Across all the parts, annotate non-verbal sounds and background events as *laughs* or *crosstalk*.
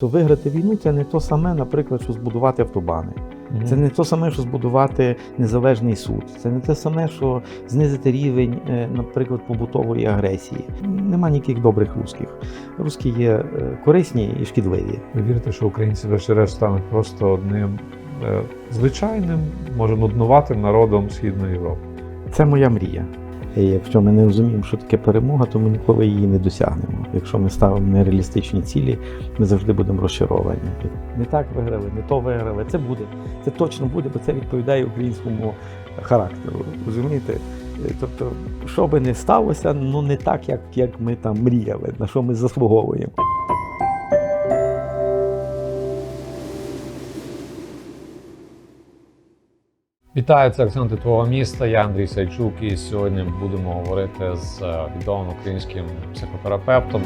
То виграти війну це не то саме, наприклад, що збудувати автобани. Це не то саме, що збудувати незалежний суд. Це не те саме, що знизити рівень, е, наприклад, побутової агресії. Нема ніяких добрих русських. Русські є е, корисні і шкідливі. Ви вірите, що українці врешті-решт стануть просто одним е, звичайним, може нуднуватим народом Східної Європи? Це моя мрія. Якщо ми не розуміємо, що таке перемога, то ми ніколи її не досягнемо. Якщо ми ставимо нереалістичні цілі, ми завжди будемо розчаровані. Не так виграли, не то виграли. Це буде. Це точно буде, бо це відповідає українському характеру. Розумієте? Е, Тобто, що би не сталося, ну не так, як, як ми там мріяли, на що ми заслуговуємо. Вітаю, це акценти твого міста. Я Андрій Сайчук, і сьогодні будемо говорити з е, відомим українським психотерапевтом.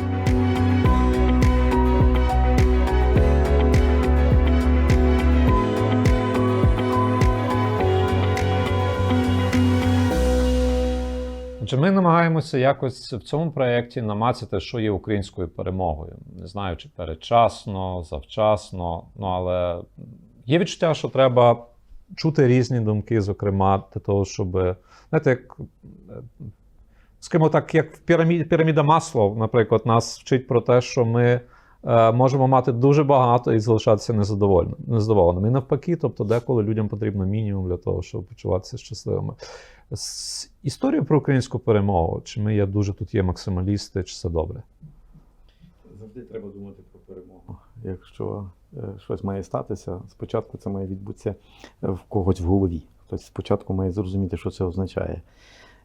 Ми намагаємося якось в цьому проєкті намацати, що є українською перемогою. Не знаю, чи передчасно, завчасно, ну але є відчуття, що треба чути різні думки, зокрема, для того, щоб, знаєте, як, е, скажімо так, як в піраміді, піраміда Маслов, наприклад, нас вчить про те, що ми е, можемо мати дуже багато і залишатися незадоволеними. І навпаки, тобто, деколи людям потрібно мінімум для того, щоб почуватися щасливими. З історією про українську перемогу, чи ми є дуже тут є максималісти, чи все добре? Завжди треба думати про перемогу. Якщо щось має статися, спочатку це має відбутися е, в когось в голові. Хтось спочатку має зрозуміти, що це означає.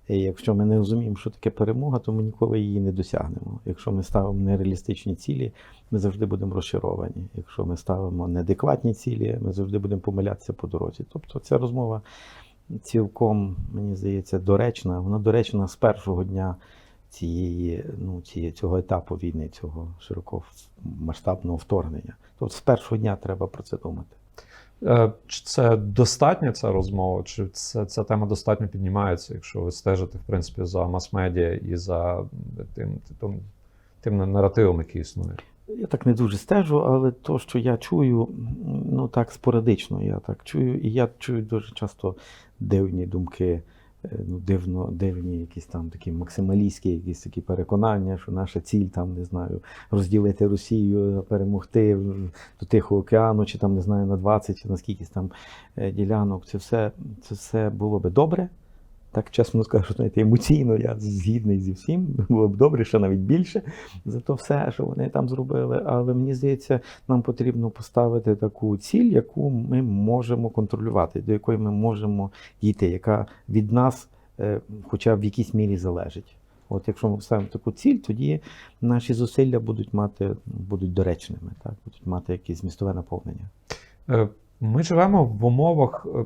І якщо ми не розуміємо, що таке перемога, то ми ніколи її не досягнемо. Якщо ми ставимо нереалістичні цілі, ми завжди будемо розчаровані. Якщо ми ставимо неадекватні цілі, ми завжди будемо помилятися по дорозі. Тобто ця розмова цілком, мені здається, доречна. Вона доречна з першого дня цієї, ну, цієї, цього етапу війни, цього широкомасштабного вторгнення. Тобто з першого дня треба про це думати. Е, Чи це достатня ця розмова, чи це, ця тема достатньо піднімається, якщо ви стежите, в принципі, за мас-медіа і за тим, тим, тим наративом, який існує? Я так не дуже стежу, але то, що я чую, ну так спорадично, я так чую, і я чую дуже часто дивні думки, ну, дивно, дивні якісь там такі максималістські, якісь такі переконання, що наша ціль там, не знаю, розділити Росію, перемогти до Тихого океану, чи там не знаю на 20 чи на скількись там е, ділянок. Це все, це все було би добре. Так чесно скажу, знаєте, емоційно я згідний зі всім. Було б добре, ще навіть більше за то все, що вони там зробили. Але мені здається, нам потрібно поставити таку ціль, яку ми можемо контролювати, до якої ми можемо дійти, яка від нас, е, хоча б в якійсь мірі залежить. От якщо ми ставимо таку ціль, тоді наші зусилля будуть мати будуть доречними, так будуть мати якесь змістове наповнення. Е, Ми живемо в умовах, е,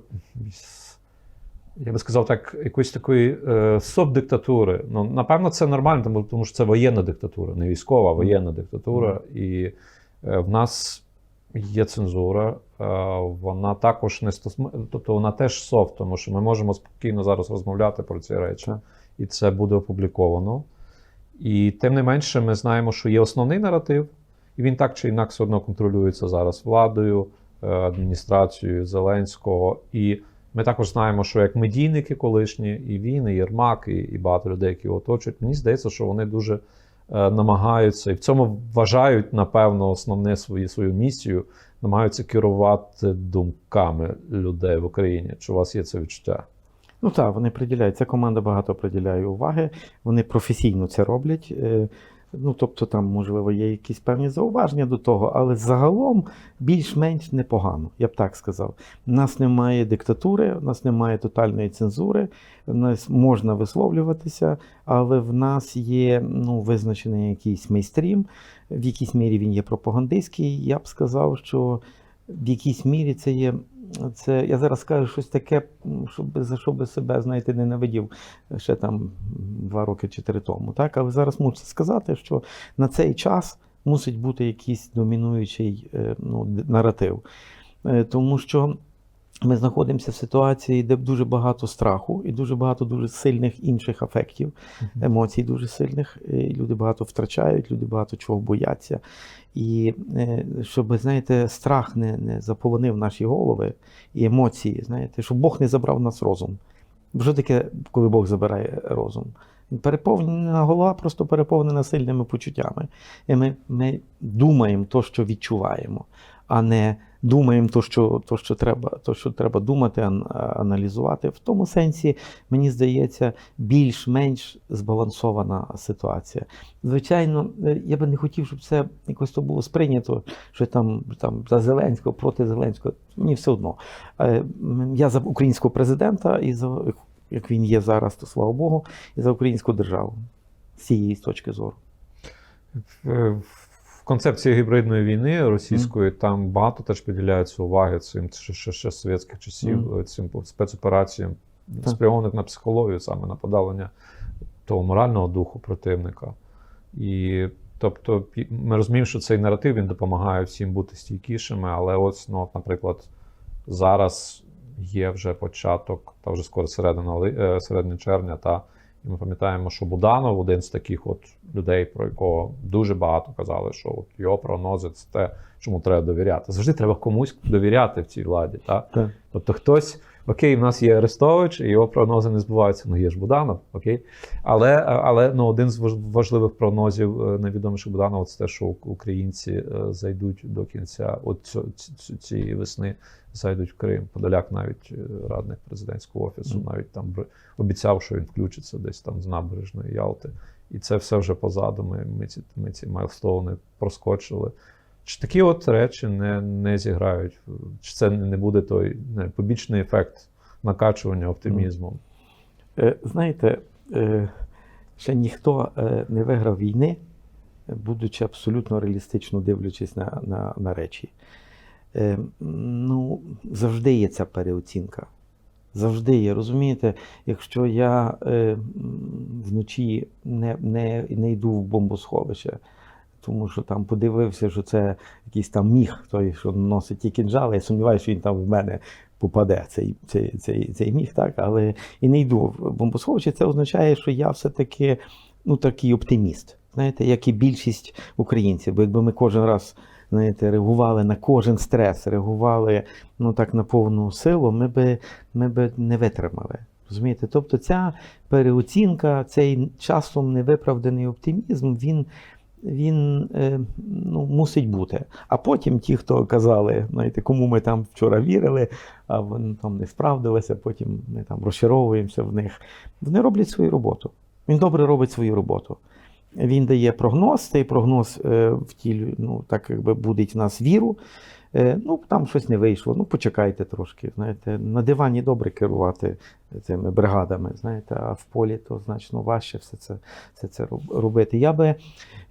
я би сказав так, якоїсь такої е, субдиктатури. Ну, напевно, це нормально, тому, тому що це воєнна диктатура, не військова, а воєнна диктатура. І е, в нас є цензура, е, вона також не стосує, тобто вона теж софт, тому що ми можемо спокійно зараз розмовляти про ці речі, і це буде опубліковано. І тим не менше, ми знаємо, що є основний наратив, і він так чи інакше все одно контролюється зараз владою, е, адміністрацією Зеленського. І ми також знаємо, що як медійники колишні, і він, і Єрмак, і, і багато людей, які його оточують, мені здається, що вони дуже е, намагаються і в цьому вважають, напевно, основне свою, свою місію, намагаються керувати думками людей в Україні. Чи у вас є це відчуття? Ну так, вони приділяють. Ця команда багато приділяє уваги. Вони професійно це роблять. Ну, тобто, там, можливо, є якісь певні зауваження до того, але загалом більш-менш непогано, я б так сказав. У нас немає диктатури, у нас немає тотальної цензури, в нас можна висловлюватися, але в нас є ну, визначений якийсь мейстрім, в якійсь мірі він є пропагандистський. Я б сказав, що в якійсь мірі це є. Це я зараз скажу щось таке, щоб за що би себе, знаєте, ненавидів ще там два роки чи три тому. Так, але зараз мушу сказати, що на цей час мусить бути якийсь домінуючий е, ну, наратив. Е, Тому що ми знаходимося в ситуації, де дуже багато страху і дуже багато дуже сильних інших афектів, емоцій дуже сильних. І люди багато втрачають, люди багато чого бояться. І е, щоб, знаєте, страх не, не заполонив наші голови і емоції, знаєте, щоб Бог не забрав в нас розум. Що таке, коли Бог забирає розум? Переповнена голова просто переповнена сильними почуттями. І ми, ми думаємо то, що відчуваємо, а не думаємо то, що, то, що, треба, то, що треба думати, ан- аналізувати. В тому сенсі, мені здається, більш-менш збалансована ситуація. Звичайно, е, я би не хотів, щоб це якось то було сприйнято, що там, там за Зеленського, проти Зеленського. Мені все одно. Е, Я за українського президента і за як він є зараз, то слава Богу, і за українську державу з цієї точки зору. В, концепції гібридної війни російської там багато теж приділяється уваги цим ще, ще, ще совєтських часів, Мгм. цим спецопераціям, спрямованих на психологію, саме на подавлення того морального духу противника. І тобто, ми розуміємо, що цей наратив він допомагає всім бути стійкішими, але ось, ну, от, наприклад, зараз є вже початок, та вже скоро середина, е, середина червня, та і ми пам'ятаємо, що Буданов один з таких от людей, про якого дуже багато казали, що от його прогнози це те, чому треба довіряти. Завжди треба комусь довіряти в цій владі. Та? Так. Тобто хтось, окей, в нас є Арестович, і його прогнози не збуваються. Ну, є ж Буданов, окей. Але, але ну, один з важ- важливих прогнозів е, найвідоміших Буданова це те, що українці е, зайдуть до кінця от цієї весни, зайдуть в Крим. Подоляк навіть е, радник президентського офісу, Мгм. навіть там обіцяв, що він включиться десь там з набережної Ялти. І це все вже позаду. Ми, ми, ці, ми ці майлстоуни проскочили. Чи такі от речі не, не зіграють? Чи це не буде той не, побічний ефект накачування оптимізмом? Е, Знаєте, е, ще ніхто е, не виграв війни, будучи абсолютно реалістично дивлячись на, на, на речі. Ну, завжди є ця переоцінка. Завжди є. Розумієте, якщо я вночі не, не, не йду в бомбосховище, тому що там подивився, що це якийсь там міг, той, що носить ті кінжали, я сумніваюся, що він там в мене попаде, цей, цей, цей, цей міг, так? але і не йду в бомбосховище, це означає, що я все-таки ну, такий оптиміст, знаєте, як і більшість українців. Бо якби ми кожен раз знаєте, реагували на кожен стрес, реагували ну, так, на повну силу, ми би, ми би не витримали. Розумієте? Тобто ця переоцінка, цей часом невиправданий оптимізм, він, він е, ну, мусить бути. А потім ті, хто казали, знаєте, кому ми там вчора вірили, а вони там не справдилися, потім ми там розчаровуємося в них. Вони роблять свою роботу. Він добре робить свою роботу. Він дає прогноз, цей прогноз е, втілює, ну, так якби будить в нас віру. Е, ну, там щось не вийшло, ну почекайте трошки. Знаєте, на дивані добре керувати цими бригадами, знаєте, а в полі то значно важче все це, все це робити. Я би,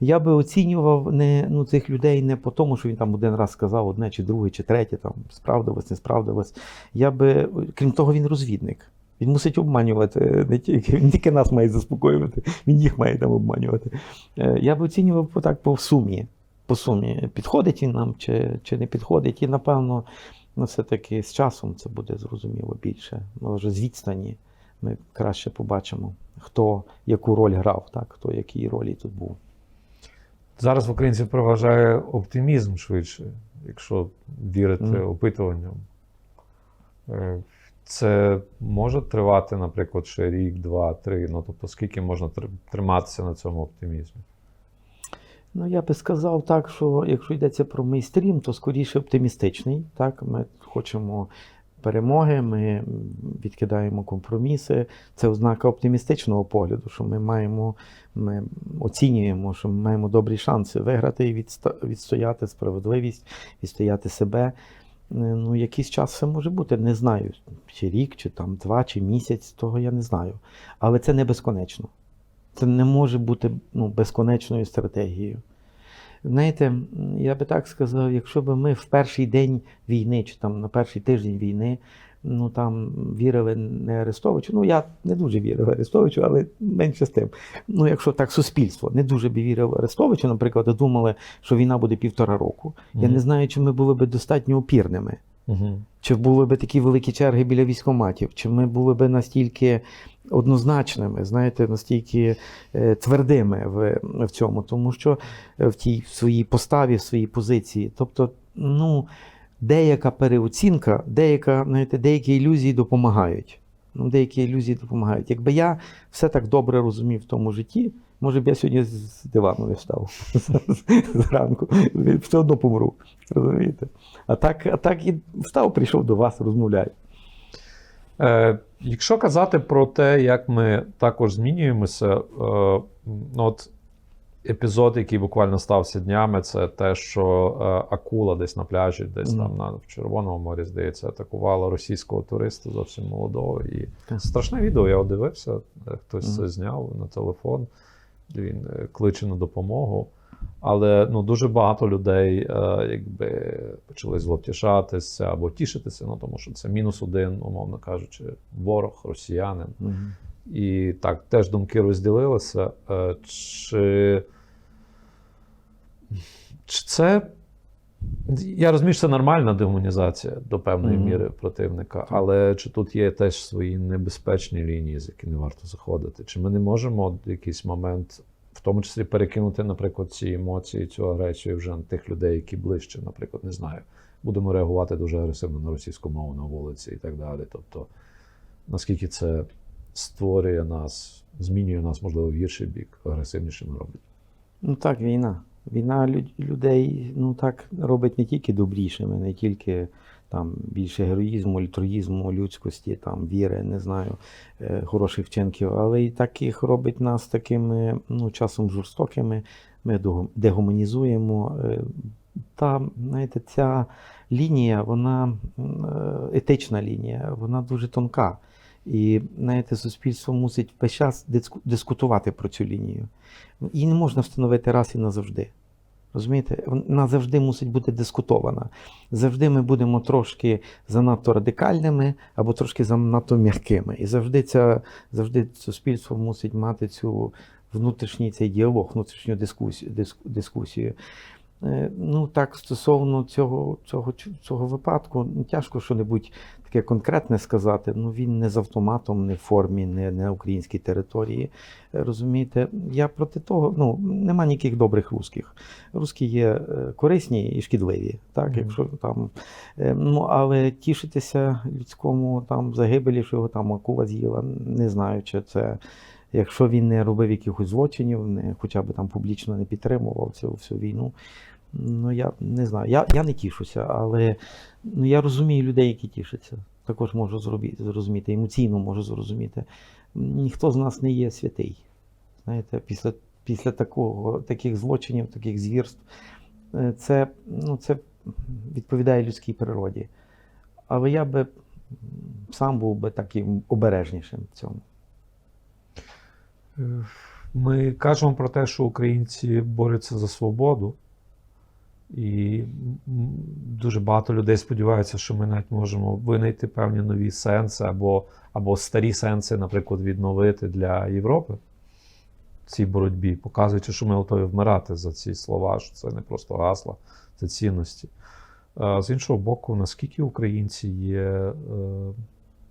я би оцінював не, ну, цих людей не по тому, що він там один раз сказав одне, чи друге, чи третє, там справдилось, не справдилось. Я би, крім того, він розвідник. Він мусить обманювати не тільки він тільки нас має заспокоювати, він їх має там обманювати. Е, Я би оцінював так по сумі. По сумі, підходить він нам чи, чи не підходить. І напевно, ну, все-таки з часом це буде зрозуміло більше. Може, з відстані ми краще побачимо, хто яку роль грав, так, хто якій ролі тут був. Зараз в українців переважає оптимізм швидше, якщо вірити Мгм. опитуванням. Це може тривати, наприклад, ще рік, два, три. Ну тобто, скільки можна триматися на цьому оптимізмі? Ну, я би сказав так, що якщо йдеться про мейстрім, то скоріше оптимістичний. Так? Ми хочемо перемоги, ми відкидаємо компроміси. Це ознака оптимістичного погляду, що ми маємо, ми оцінюємо, що ми маємо добрі шанси виграти і відстояти справедливість, відстояти себе. Е, Ну, якийсь час це може бути, не знаю, чи рік, чи там два, чи місяць, того я не знаю. Але це не безконечно. Це не може бути ну, безконечною стратегією. Знаєте, я би так сказав, якщо б ми в перший день війни, чи там на перший тиждень війни, ну там вірили не Арестовичу, ну я не дуже вірив Арестовичу, але менше з тим. Ну, якщо так суспільство не дуже би вірив Арестовичу, наприклад, а думали, що війна буде півтора року. Я не знаю, чи ми були б достатньо опірними. Угу. Чи були б такі великі черги біля військоматів? Чи ми були б настільки однозначними, знаєте, настільки е, твердими в, в цьому? Тому що е, в тій в своїй поставі, в своїй позиції. Тобто, ну, деяка переоцінка, деяка, знаєте, деякі ілюзії допомагають. Ну, деякі ілюзії допомагають. Якби я все так добре розумів в тому житті, може б я сьогодні з дивану не встав *laughs* зранку. Все одно помру. Розумієте? А так, а так і встав, прийшов до вас, розмовляю. Е, якщо казати про те, як ми також змінюємося, е, ну от епізод, який буквально стався днями, це те, що е, акула десь на пляжі, десь Мгм. там на, в Червоному морі, здається, атакувала російського туриста зовсім молодого. І страшне відео, я дивився, е, хтось Мгм. це зняв на телефон, він е, кличе на допомогу. Але ну, дуже багато людей е, якби почали зловтішатися або тішитися, ну тому що це мінус один, умовно кажучи, ворог, росіянин. Мгм. І так, теж думки розділилися. Е, Чи, чи це. Я розумію, що це нормальна демонізація до певної Мгм. міри противника, але чи тут є теж свої небезпечні лінії, з якими не варто заходити? Чи ми не можемо в якийсь момент, в тому числі, перекинути, наприклад, ці емоції, цю агресію вже на тих людей, які ближче, наприклад, не знаю, будемо реагувати дуже агресивно на російську мову на вулиці і так далі. Тобто, наскільки це створює нас, змінює нас, можливо, в гірший бік, агресивнішими робить. Ну так, війна. Війна людей ну так робить не тільки добрішими, не тільки там більше героїзму, альтруїзму, людськості, там віри, не знаю, е, хороших вчинків, але і таких робить нас такими ну, часом жорстокими. Ми дегуманізуємо. Е, Та, знаєте, ця лінія, вона е, етична лінія, вона дуже тонка. І знаєте, суспільство мусить весь час дискутувати про цю лінію. Її не можна встановити раз і назавжди. Розумієте, вона завжди мусить бути дискутована. Завжди ми будемо трошки занадто радикальними або трошки занадто м'якими. І завжди ця, завжди суспільство мусить мати цю внутрішній цей діалог, внутрішню дискусію. дискусію. Е, Ну так, стосовно цього, цього, цього випадку, ну, тяжко що-небудь таке конкретне сказати. Ну він не з автоматом, не в формі, не на українській території. Е, Розумієте, я проти того, ну нема ніяких добрих русських. Русські є е, корисні і шкідливі, так, Мгм. якщо там. е, Ну, але тішитися людському там загибелі, що його там акула з'їла, не знаю, чи це. Якщо він не робив якихось злочинів, не, хоча б там публічно не підтримував цю всю війну, ну я не знаю. Я, я не тішуся, але ну, я розумію людей, які тішаться. Також можу зробити, зрозуміти, емоційно можу зрозуміти. Ніхто з нас не є святий. Знаєте, після, після такого, таких злочинів, таких звірств, е, це, ну, це відповідає людській природі. Але я би сам був би таким обережнішим в цьому. Е, Ми кажемо про те, що українці борються за свободу, і дуже багато людей сподіваються, що ми навіть можемо винайти певні нові сенси або, або старі сенси, наприклад, відновити для Європи в цій боротьбі, показуючи, що ми готові вмирати за ці слова, що це не просто гасла, це цінності. Е, З іншого боку, наскільки українці є е,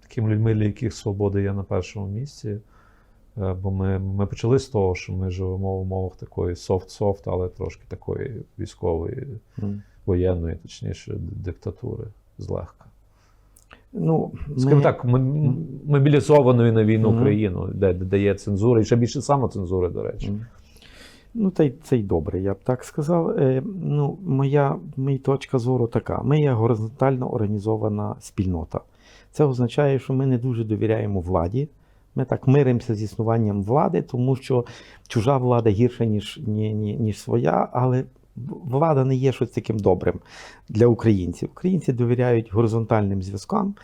такими людьми, для яких свобода є на першому місці. Е, Бо ми, ми почали з того, що ми живемо в умовах такої софт-софт, але трошки такої військової, М. воєнної, точніше, диктатури злегка. Ну, Скажімо ми- так, мобілізованої на війну Мгм. країну, де, де, є цензура, і ще більше самоцензури, до речі. М. Ну, та й це й добре, я б так сказав. Е, ну, моя, моя точка зору така: ми є горизонтально організована спільнота. Це означає, що ми не дуже довіряємо владі. Ми так миримося з існуванням влади, тому що чужа влада гірша, ніж, ні, ні, ніж своя, але влада не є щось таким добрим для українців. Українці довіряють горизонтальним зв'язкам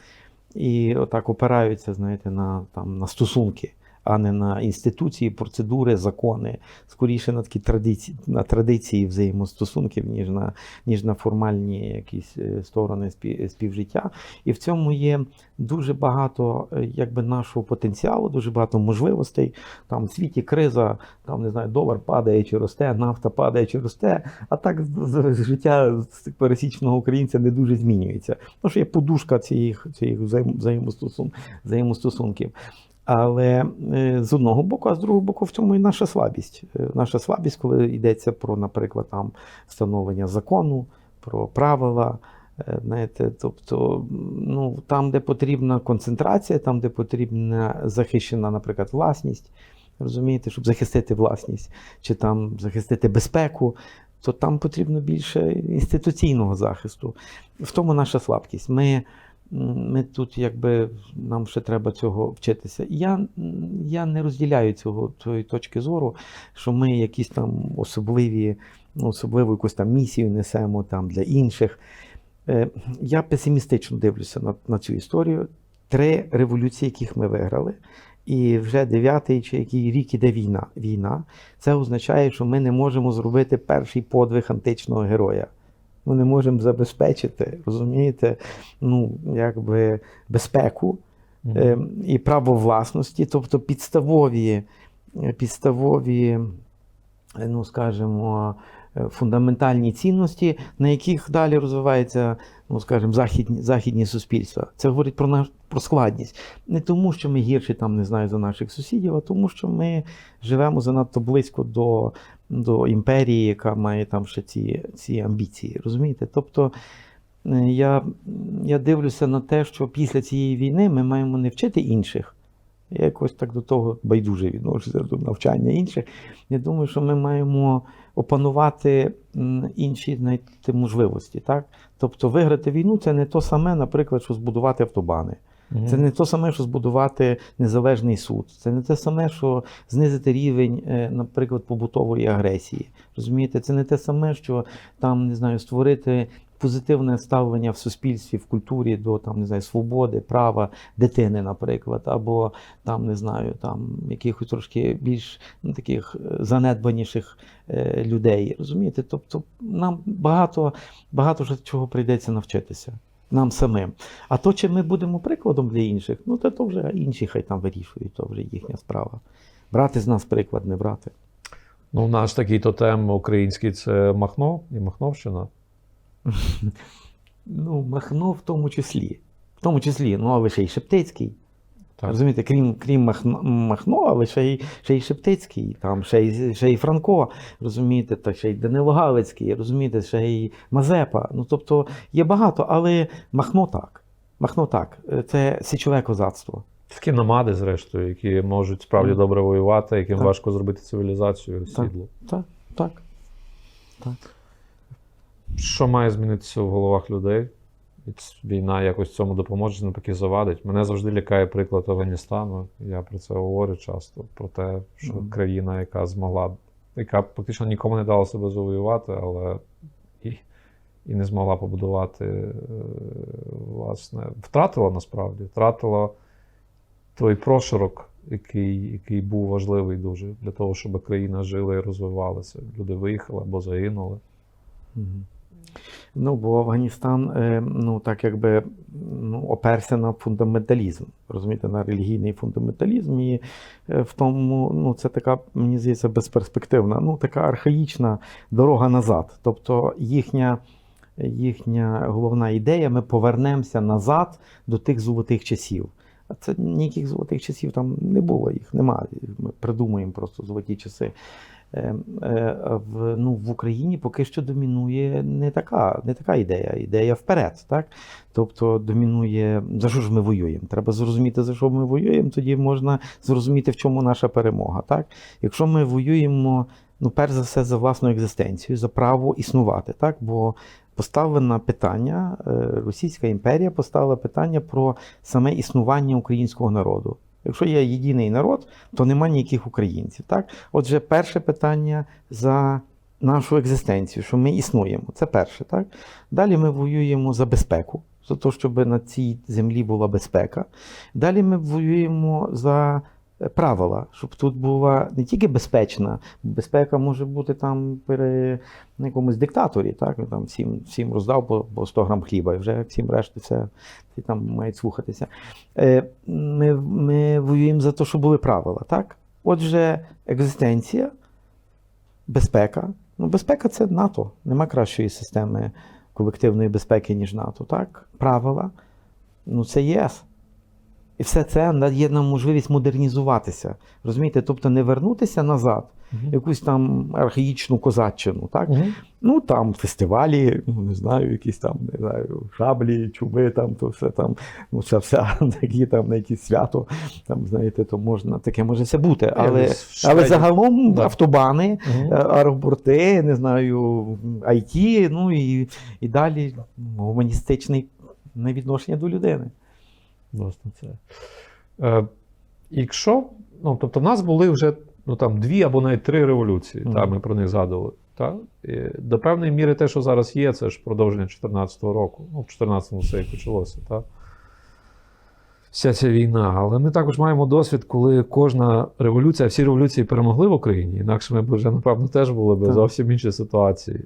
і отак опираються, знаєте, на, там, на стосунки. А не на інституції, процедури, закони, скоріше на такі традиції, на традиції взаємостосунків, ніж на, ніж на формальні якісь е, сторони співжиття. І в цьому є дуже багато е, якби, нашого потенціалу, дуже багато можливостей. Там в світі криза, там не знаю, долар падає чи росте, нафта падає чи росте. А так життя пересічного українця не дуже змінюється. Ну, що є подушка цих, цих взаємостосунків. Але е, з одного боку, а з другого боку, в цьому і наша слабість. Е, Наша слабість, коли йдеться про, наприклад, там встановлення закону, про правила. Е, Знаєте, тобто, ну, там, де потрібна концентрація, там, де потрібна захищена, наприклад, власність, розумієте, щоб захистити власність, чи там захистити безпеку, то там потрібно більше інституційного захисту. В тому наша слабкість. Ми, ми тут, якби нам ще треба цього вчитися. Я, я не розділяю цього цієї точки зору, що ми якісь там особливі, ну, особливу якусь там місію несемо там для інших. Е, Я песимістично дивлюся на, на цю історію. Три революції, яких ми виграли, і вже дев'ятий чи який рік іде війна. війна. Це означає, що ми не можемо зробити перший подвиг античного героя. Ми не можемо забезпечити, розумієте, ну, якби безпеку е, і право власності, тобто підставові, підставові, ну скажімо, е, фундаментальні цінності, на яких далі розвивається, ну скажімо, західні, західні суспільства. Це говорить про наш про складність. Не тому, що ми гірші там, не знаю, за наших сусідів, а тому, що ми живемо занадто близько до, до імперії, яка має там ще ці, ці амбіції. Розумієте? Тобто. Е, Я, я дивлюся на те, що після цієї війни ми маємо не вчити інших. Я якось так до того байдуже відношуся до навчання інших. Я думаю, що ми маємо опанувати інші знаєте, можливості. Так? Тобто виграти війну це не то саме, наприклад, що збудувати автобани. Мгм. Це не то саме, що збудувати незалежний суд. Це не те саме, що знизити рівень, е, наприклад, побутової агресії. Розумієте, це не те саме, що там не знаю, створити позитивне ставлення в суспільстві, в культурі до там не знаю, свободи, права дитини, наприклад, або там не знаю, там якихось трошки більш ну, таких е, занедбаніших е, людей. Розумієте? Тобто нам багато, багато чого прийдеться навчитися. Нам самим. А то, чи ми будемо прикладом для інших, ну то, то вже інші хай там вирішують, то вже їхня справа. Брати з нас приклад, не брати. Ну, у нас такий тотем український це Махно і Махновщина. *laughs* Ну, Махно в тому числі. В тому числі, ну, але ще й Шептицький. Так. Розумієте, крім, крім Махно, але ще й, ще й Шептицький, там, ще, й, ще й Франко, розумієте, та ще й Данило Галицький, розумієте, ще й Мазепа. Ну, тобто є багато, але Махно так. Махно так. Е, Це січове козацтво. Такі намади, зрештою, які можуть справді добре воювати, яким Так. важко зробити цивілізацію сідло. Так, так. так. Що має змінитися в головах людей? Війна якось цьому допоможе, чи навпаки завадить. Мене завжди лякає приклад Афганістану. Я про це говорю часто. Про те, що Мгм. країна, яка змогла, яка фактично нікому не дала себе завоювати, але і, і не змогла побудувати, е, власне, втратила насправді, втратила той прошарок, який, який був важливий дуже для того, щоб країна жила і розвивалася. Люди виїхали або загинули. Мгм. Ну, бо Афганістан, е, ну так якби ну, оперся на фундаменталізм, розумієте, на релігійний фундаменталізм. І е, в тому, ну, це така, мені здається, безперспективна, ну, така архаїчна дорога назад. Тобто їхня, їхня головна ідея, ми повернемося назад до тих золотих часів. Це ніяких золотих часів там не було, їх немає. Ми придумуємо просто золоті часи. Е, е, в, ну, в Україні поки що домінує не така, не така ідея, ідея вперед. Так? Тобто домінує, за що ж ми воюємо? Треба зрозуміти, за що ми воюємо, тоді можна зрозуміти, в чому наша перемога. Так? Якщо ми воюємо, ну, перш за все, за власну екзистенцію, за право існувати, так? бо поставлено питання, е, Російська імперія поставила питання про саме існування українського народу. Якщо є єдиний народ, то нема ніяких українців. Так? Отже, перше питання за нашу екзистенцію, що ми існуємо. Це перше. Так? Далі ми воюємо за безпеку, за те, щоб на цій землі була безпека. Далі ми воюємо за правила, щоб тут була не тільки безпечна, безпека може бути там при якомусь диктаторі, так? Там всім, всім роздав по, по 100 грам хліба, і вже всім решти все всі там мають слухатися. Е, Ми, ми воюємо за те, щоб були правила, так? Отже, екзистенція, безпека. Ну, безпека це НАТО. Нема кращої системи колективної безпеки, ніж НАТО. Так? Правила. Ну, це ЄС. І все це дає нам можливість модернізуватися. Розумієте? Тобто не вернутися назад, в якусь там архаїчну козаччину. Так? Ну там фестивалі, ну не знаю, якісь там, не знаю, шаблі, чуби, там, то все там, ну це все *laughs* такі там на якісь свято. Там, знаєте, то можна, таке може все бути. Але, десь але загалом Да. автобани, Мгм. е, аеропорти, не знаю, IT, ну і, і далі гуманістичне відношення до людини. Власне, це. Е, якщо, ну, тобто, в нас були вже ну, там, дві або навіть три революції, Мгм. та, ми про них згадували. Та? І до певної міри те, що зараз є, це ж продовження 2014 року. Ну, в 2014-му все і почалося. Та? Вся ця війна. Але ми також маємо досвід, коли кожна революція, всі революції перемогли в Україні, інакше ми б вже, напевно, теж були б зовсім інші ситуації.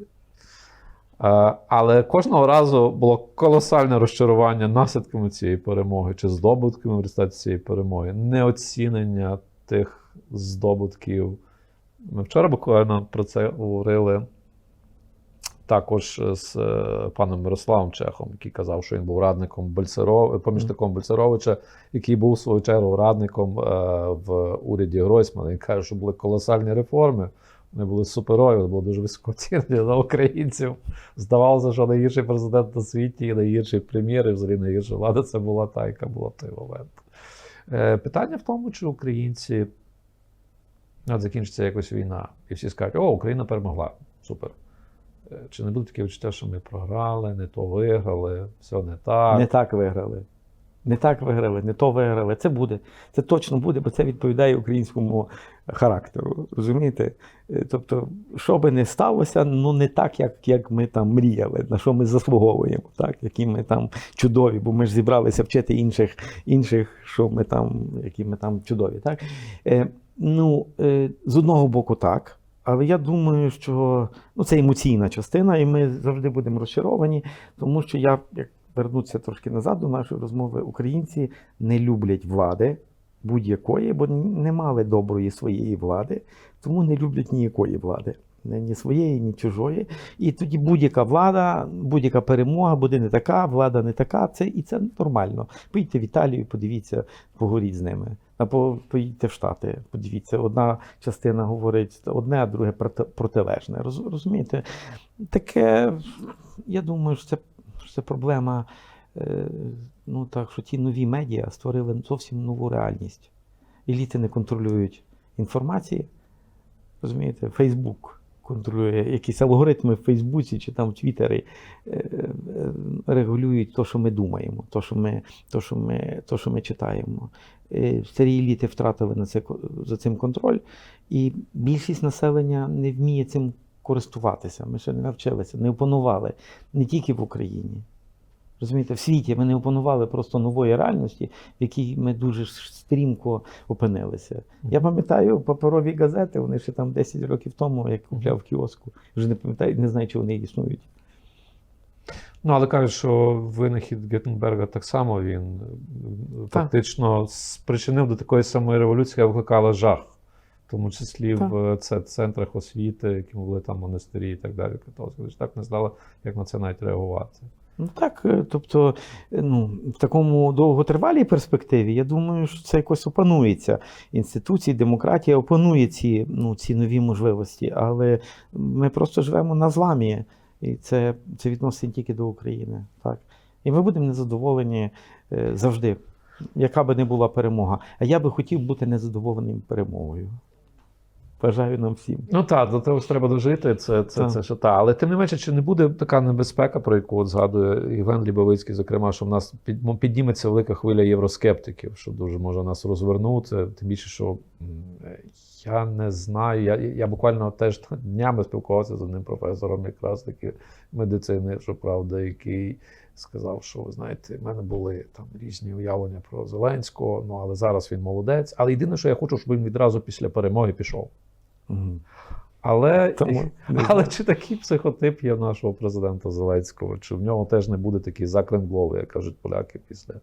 Е, Але кожного разу було колосальне розчарування наслідками цієї перемоги чи здобутками в результаті цієї перемоги, неоцінення тих здобутків. Ми вчора буквально про це говорили також з е, паном Мирославом Чехом, який казав, що він був радником Бальцеров... помічником Бальцеровича, який був в свою чергу радником е, в уряді Гройсмана. Він каже, що були колосальні реформи. Вони були суперові, були дуже високоцінені за українців. Здавалося, що найгірший президент на світі, і найгірший прем'єр, і взагалі найгірша влада це була та, яка була в той момент. Е, питання в тому, чи українці от закінчиться якось війна, і всі скажуть, о, Україна перемогла. Супер. Е, Чи не буде таке відчуття, що ми програли, не то виграли, все не так. Не так виграли. Не так виграли, не то виграли. Це буде. Це точно буде, бо це відповідає українському характеру. Розумієте? Е, Тобто, що би не сталося, ну не так, як, як ми там мріяли, на що ми заслуговуємо, так? які ми там чудові, бо ми ж зібралися вчити інших, інших що ми там, які ми там чудові. Так? Е, ну, е, з одного боку, так. Але я думаю, що ну, це емоційна частина, і ми завжди будемо розчаровані, тому що я, як вернутися трошки назад до нашої розмови, українці не люблять влади будь-якої, бо не мали доброї своєї влади, тому не люблять ніякої влади. Ні своєї, ні чужої. І тоді будь-яка влада, будь-яка перемога буде не така, влада не така. Це, і це нормально. Поїдьте в Італію, подивіться, поговоріть з ними. Або поїдьте в Штати, подивіться, одна частина говорить одне, а друге протилежне. Розумієте? Таке, я думаю, що це, це проблема. е, Ну так, що ті нові медіа створили зовсім нову реальність. Еліти не контролюють інформації. Розумієте, Фейсбук контролює якісь алгоритми в Фейсбуці чи там в Твіттері е, е, регулюють те, що ми думаємо, те, що ми, то, що ми, то, що ми читаємо. Старі еліти втратили на це, за цим контроль, і більшість населення не вміє цим користуватися. Ми ще не навчилися, не опанували не тільки в Україні. Розумієте, в світі ми не опанували просто нової реальності, в якій ми дуже стрімко опинилися. Я пам'ятаю паперові газети, вони ще там 10 років тому, як купляв в кіоску. Вже не пам'ятаю, не знаю, чи вони існують. Ну, але кажуть, що винахід Геттенберга так само він е, фактично спричинив до такої самої революції, яка викликала жах, в тому числі Так. в е, це, центрах освіти, які були там монастирі і так далі. католицькі. Так не знали, як на це навіть реагувати. Ну так, е, тобто, е, ну, в такому довготривалій перспективі, я думаю, що це якось опанується. Інституції, демократія опанує ці, ну, ці нові можливості, але ми просто живемо на зламі, і це, це відносить тільки до України. Так? І ми будемо незадоволені завжди, яка би не була перемога. А я би хотів бути незадоволеним перемогою. Бажаю нам всім. Ну так, до того ж треба дожити, це, це, Так. це ще та. Але тим не менше, чи не буде така небезпека, про яку от згадує Євген Лібовицький, зокрема, що в нас під, підніметься велика хвиля євроскептиків, що дуже може нас розвернути. Тим більше, що Я не знаю. Я, я буквально теж днями спілкувався з одним професором, якраз таки медицини, щоправда, який сказав, що ви знаєте, в мене були там різні уявлення про Зеленського, ну але зараз він молодець. Але єдине, що я хочу, щоб він відразу після перемоги пішов. Але, Тому, *laughs* але чи такий психотип є в нашого президента Зеленського? Чи в нього теж не буде такий закренгловий, як кажуть поляки після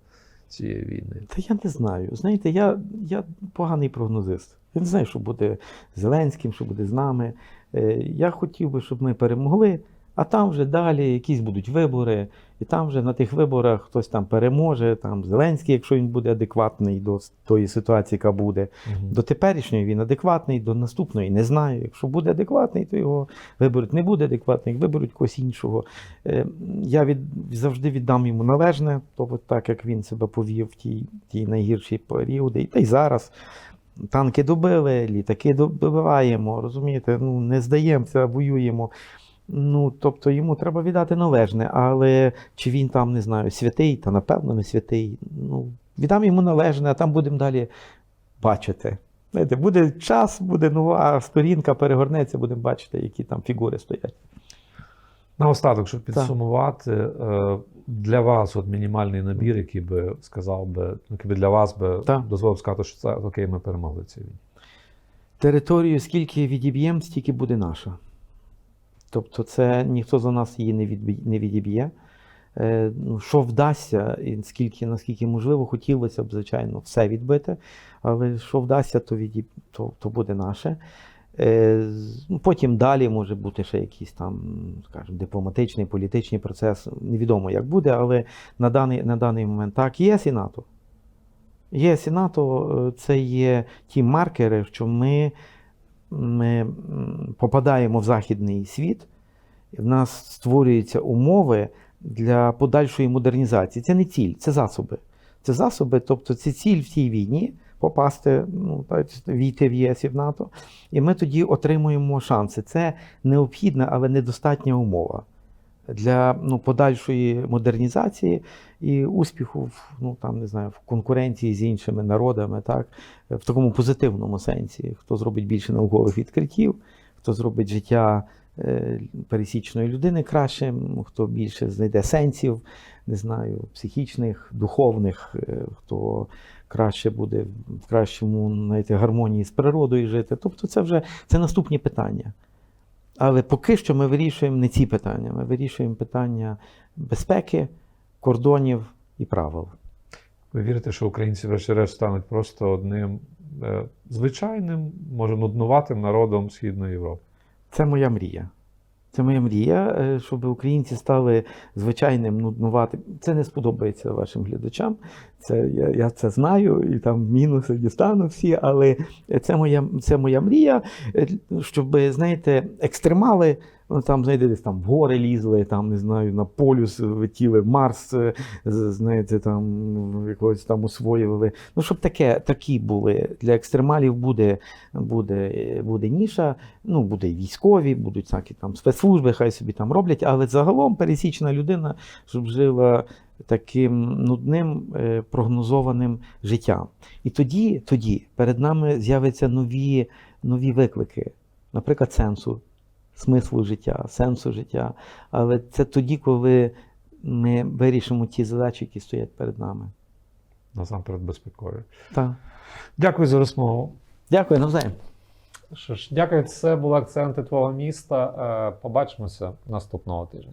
цієї війни? Та я не знаю. Знаєте, я, я поганий прогнозист. Я не знаю, що буде з Зеленським, що буде з нами. Е, Я хотів би, щоб ми перемогли, а там вже далі якісь будуть вибори, і там вже на тих виборах хтось там переможе, там Зеленський, якщо він буде адекватний до тої ситуації, яка буде. До теперішньої він адекватний, до наступної не знаю. Якщо буде адекватний, то його виберуть. Не буде адекватний, виберуть когось іншого. Е, Я від, завжди віддам йому належне, тобто так як він себе повів в ті, ті найгірші періоди. І та й зараз. Танки добили, літаки добиваємо, розумієте, ну не здаємося, воюємо. Ну, тобто йому треба віддати належне, але чи він там, не знаю, святий, та напевно не святий. Ну, віддам йому належне, а там будемо далі бачити. Знаєте, буде час, буде нова сторінка, перегорнеться, будемо бачити, які там фігури стоять. Наостаток, щоб підсумувати, е, для вас от мінімальний набір, який би сказав би, ну, який би для вас би Так. дозволив сказати, що це окей, ми перемогли цю війну. Територію, скільки відіб'ємо, стільки буде наша. Тобто, це ніхто за нас її не, відбі- не відіб'є. Е, ну, що вдасться, і скільки, наскільки можливо, хотілося б, звичайно, все відбити, але що вдасться, то, відіб... то, то буде наше. Е, ну, потім далі може бути ще якийсь там, скажімо, дипломатичний, політичний процес. Невідомо, як буде, але на даний, на даний момент так, ЄС і НАТО. ЄС і НАТО е, це є ті маркери, що ми, ми попадаємо в західний світ, в нас створюються умови для подальшої модернізації. Це не ціль, це засоби. Це засоби, тобто це ціль в цій війні попасти, ну, війти в ЄС і в НАТО. І ми тоді отримуємо шанси. Це необхідна, але недостатня умова для ну, подальшої модернізації і успіху в, ну, там, не знаю, в конкуренції з іншими народами, так, в такому позитивному сенсі. Хто зробить більше наукових відкриттів, хто зробить життя е, пересічної людини кращим, хто більше знайде сенсів, не знаю, психічних, духовних, е, хто краще буде в кращому знаєте, гармонії з природою жити. Тобто це вже це наступні питання. Але поки що ми вирішуємо не ці питання. Ми вирішуємо питання безпеки, кордонів і правил. Ви вірите, що українці, врешті-решт, стануть просто одним е, звичайним, може, нуднуватим народом Східної Європи? Це моя мрія. Це моя мрія, е, щоб українці стали звичайним нуднуватим. Це не сподобається вашим глядачам. Це я, я це знаю, і там мінуси дістану всі, але це моя, це моя мрія, е, щоб, знаєте, екстремали. Ну, Там, знаєте, десь там в гори лізли, там, не знаю, на полюс летіли, Марс, е, знаєте, там якогось там освоювали. Ну, щоб таке, такі були. Для екстремалів буде, буде, буде ніша, ну, буде і військові, будуть всякі там спецслужби, хай собі там роблять, але загалом пересічна людина, щоб жила таким нудним е, прогнозованим життям. І тоді, тоді перед нами з'являться нові, нові виклики, наприклад, сенсу, смислу життя, сенсу життя. Але це тоді, коли ми вирішимо ті задачі, які стоять перед нами. Насамперед безпекові. Так. Дякую за розмову. Дякую, навзаєм. Що ж, дякую, це були акценти твого міста. Е, Побачимося наступного тижня.